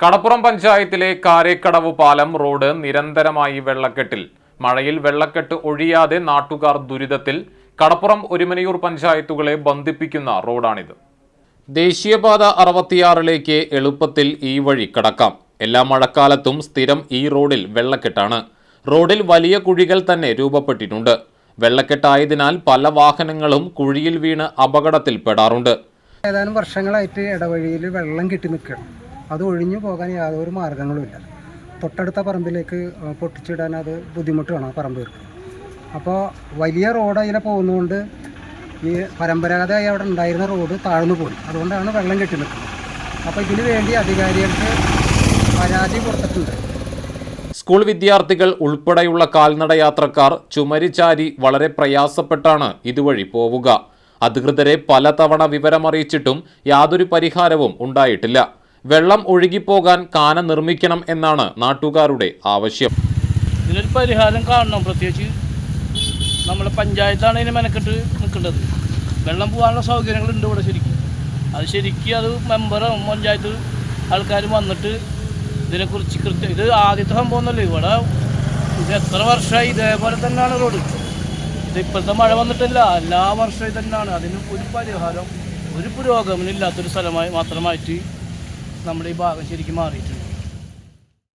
കടപ്പുറം പഞ്ചായത്തിലെ കാരേക്കടവ് പാലം റോഡ് നിരന്തരമായി വെള്ളക്കെട്ടിൽ. മഴയിൽ വെള്ളക്കെട്ട് ഒഴിയാതെ നാട്ടുകാർ ദുരിതത്തിൽ. കടപ്പുറം ഒരുമനയൂർ പഞ്ചായത്തുകളെ ബന്ധിപ്പിക്കുന്ന റോഡാണിത്. ദേശീയപാത അറുപത്തിയാറിലേക്ക് എളുപ്പത്തിൽ ഈ വഴി കടക്കാം. എല്ലാ മഴക്കാലത്തും സ്ഥിരം ഈ റോഡിൽ വെള്ളക്കെട്ടാണ്. റോഡിൽ വലിയ കുഴികൾ തന്നെ രൂപപ്പെട്ടിട്ടുണ്ട്. വെള്ളക്കെട്ടായതിനാൽ പല വാഹനങ്ങളും കുഴിയിൽ വീണ് അപകടത്തിൽപ്പെടാറുണ്ട്. ഏതാനും വർഷങ്ങളായിട്ട് ഇടവഴിയിൽ വെള്ളം കെട്ടി നിൽക്കുകയാണ്. അത് ഒഴിഞ്ഞു പോകാൻ യാതൊരു മാർഗങ്ങളുമില്ല തൊട്ടടുത്ത പറമ്പിലേക്ക് പൊട്ടിച്ചിടാൻ അത് ബുദ്ധിമുട്ടാണ് ആ പറമ്പ് അപ്പോൾ വലിയ റോഡ് അതിലെ പോകുന്നതുകൊണ്ട് ഈ പരമ്പരാഗതമായി അവിടെ ഉണ്ടായിരുന്ന റോഡ് താഴ്ന്നു പോയി. അതുകൊണ്ടാണ് വെള്ളം കെട്ടി നിൽക്കുന്നത്. അപ്പോൾ ഇതിനു വേണ്ടി അധികാരികൾക്ക് പരാതി കൊടുത്തിട്ടുണ്ട്. സ്കൂൾ വിദ്യാർത്ഥികൾ ഉൾപ്പെടെയുള്ള കാൽനട യാത്രക്കാർ ചുമരിചാരി വളരെ പ്രയാസപ്പെട്ടാണ് ഇതുവഴി പോവുക. അധികൃതരെ പലതവണ വിവരമറിയിച്ചിട്ടും യാതൊരു പരിഹാരവും ഉണ്ടായിട്ടില്ല. വെള്ളം ഒഴുകിപ്പോകാൻ കാന നിർമ്മിക്കണം എന്നാണ് നാട്ടുകാരുടെ ആവശ്യം. ഇതിനൊരു പരിഹാരം കാണണം. പ്രത്യേകിച്ച് നമ്മുടെ പഞ്ചായത്താണ് ഇതിനെ മെനക്കെട്ട് നിൽക്കേണ്ടത്. വെള്ളം പോകാനുള്ള സൗകര്യങ്ങളുണ്ട് ഇവിടെ ശരിക്കും. അത് ശരിക്കും അത് മെമ്പറും പഞ്ചായത്ത് ആൾക്കാരും വന്നിട്ട് ഇതിനെക്കുറിച്ച് കൃത്യം ഇത് ആദ്യത്തെ സംഭവം ഇവിടെ ഇത് എത്ര വർഷമായി ഇതേപോലെ തന്നെയാണ് റോഡ്. ഇത് ഇപ്പോഴത്തെ മഴ വന്നിട്ടില്ല. എല്ലാ വർഷവും തന്നെയാണ് അതിന് ഒരു പരിഹാരം ഒരു പുരോഗമനം ഇല്ലാത്തൊരു സ്ഥലമായി മാത്രമായിട്ട് നമ്മുടെ ഈ ഭാഗം ശരിക്കും മാറിയിട്ടുണ്ട്.